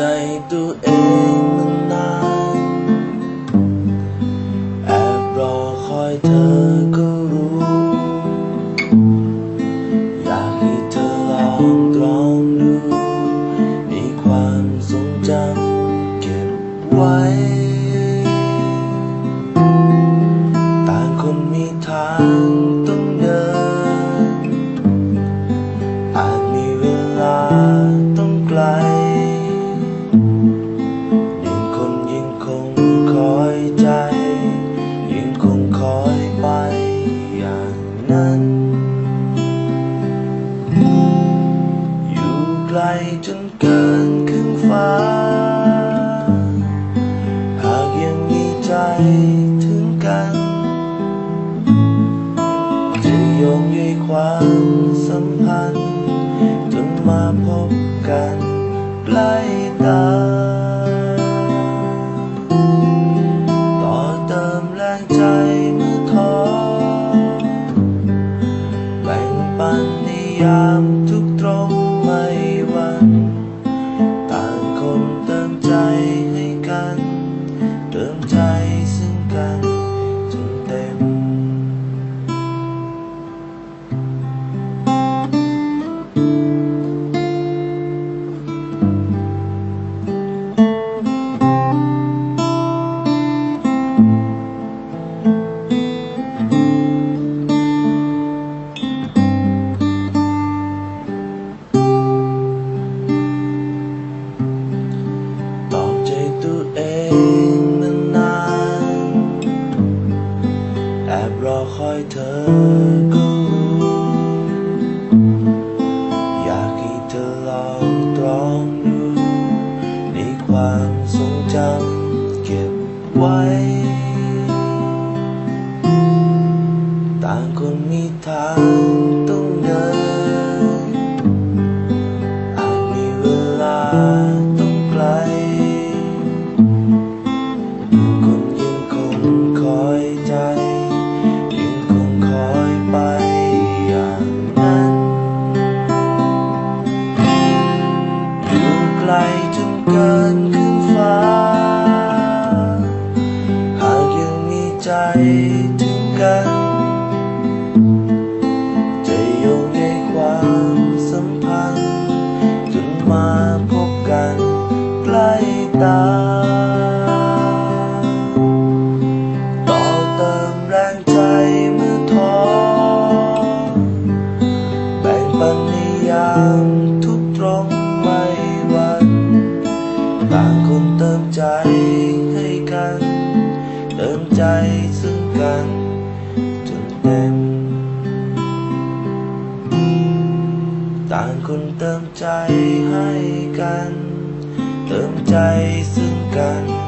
ใจตัวเองมันนานแอบรอคอยเธอก็รู้ อยากให้เธอลองตรองดูมีความทรงจำเก็บไว้ ต่างคนมีทาง นั้น อยู่ไกลจนเกินครึ่งฟ้า หากยังมีใจถึงกัน จะโยงใยความสัมพันธ์ จนมาพบกันใกล้ตา ยามทุกตรง ต่างคนมีทางต้องเดิน อาจมีเวลาต้องไกลยิ่งคนยิ่งคงคอยใจยิ่งคงคอยไปอย่างนั้นอยู่ไกลจนเกินครึ่งฟ้า หากยังมีใจถึงกัน มาพบกันใกล้ตา ต่อเติมแรงใจเมื่อ ใจให้กัน เติมใจซึ่งกัน